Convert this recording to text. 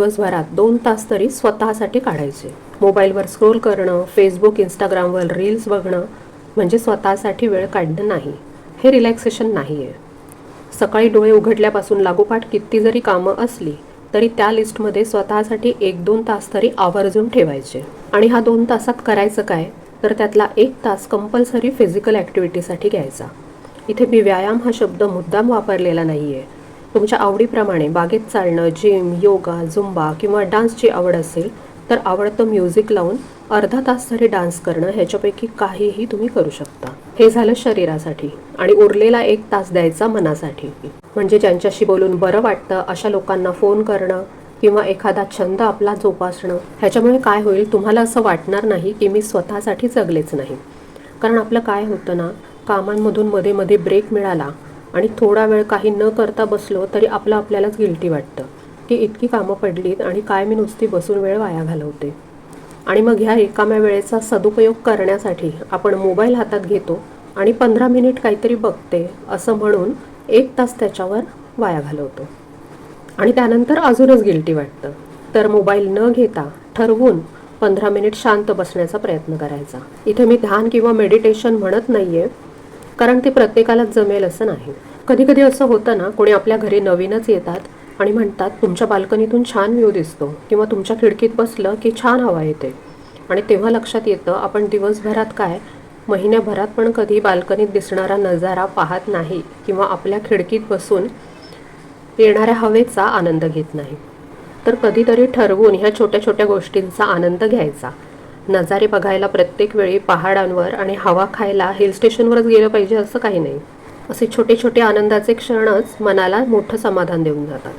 दिवसभरात दोन तास तरी स्वतःसाठी काढायचे. मोबाईलवर स्क्रोल करणं फेसबुक इंस्टाग्रामवर रील्स बघणं म्हणजे स्वतःसाठी वेळ काढणं नाही. हे रिलॅक्सेशन नाही आहे सकाळी डोळे उघडल्यापासून लागोपाठ किती जरी कामं असली तरी त्या लिस्टमध्ये स्वतःसाठी एक दोन तास तरी आवर्जून ठेवायचे. आणि हा दोन तासात करायचं काय? तर त्यातला एक तास कंपल्सरी फिजिकल ॲक्टिव्हिटीसाठी घ्यायचा. इथे मी व्यायाम हा शब्द मुद्दाम वापरलेला नाही आहे तुमच्या आवडीप्रमाणे बागेत चालणं जिम योगा झुंबा किंवा डान्सची आवड असेल तर आवडतं म्युझिक लावून अर्धा तास तरी डान्स करणं ह्याच्यापैकी काहीही तुम्ही करू शकता. हे झालं शरीरासाठी आणि उरलेला एक तास द्यायचा मनासाठी. म्हणजे ज्यांच्याशी बोलून बरं वाटतं अशा लोकांना फोन करणं किंवा एखादा छंद आपला जोपासणं ह्याच्यामुळे काय होईल तुम्हाला असं वाटणार नाही की मी स्वतःसाठी जगलेच नाही. कारण आपलं काय होतं ना कामांमधून मध्ये मध्ये ब्रेक मिळाला आणि थोडा वेळ काही न करता बसलो तरी आपलं आपल्यालाच गिल्टी वाटतं. की इतकी कामं पडलीत आणि काय मी नुसती बसून वेळ वाया घालवते. आणि मग ह्या रिकाम्या वेळेचा सदुपयोग करण्यासाठी आपण मोबाईल हातात घेतो आणि पंधरा मिनिट काहीतरी बघते असं म्हणून एक तास त्याच्यावर वाया घालवतो. आणि त्यानंतर अजूनच गिल्टी वाटतं. तर मोबाईल न घेता ठरवून पंधरा मिनिट शांत बसण्याचा प्रयत्न करायचा. इथे मी ध्यान किंवा मेडिटेशन म्हणत नाहीये. कारण ते प्रत्येकालाच जमेल असं नाही. कधी कधी असं होतं ना कोणी आपल्या घरी नवीनच येतात आणि म्हणतात तुमच्या बाल्कनीतून छान व्ह्यू दिसतो किंवा तुमच्या खिडकीत बसलं की छान हवा येते. आणि तेव्हा लक्षात येतं आपण दिवसभरात काय महिन्याभरात पण कधी बाल्कनीत दिसणारा नजारा पाहत नाही किंवा आपल्या खिडकीत बसून येणाऱ्या हवेचा आनंद घेत नाही. तर कधीतरी ठरवून ह्या छोट्या छोट्या गोष्टींचा आनंद घ्यायचा. नजारे बघायला प्रत्येक वेळी पहाडांवर आणि हवा खायला हिल स्टेशनवरच गेलं पाहिजे असं काही नाही. असे छोटे छोटे आनंदाचे क्षणच मनाला मोठं समाधान देऊन जातात.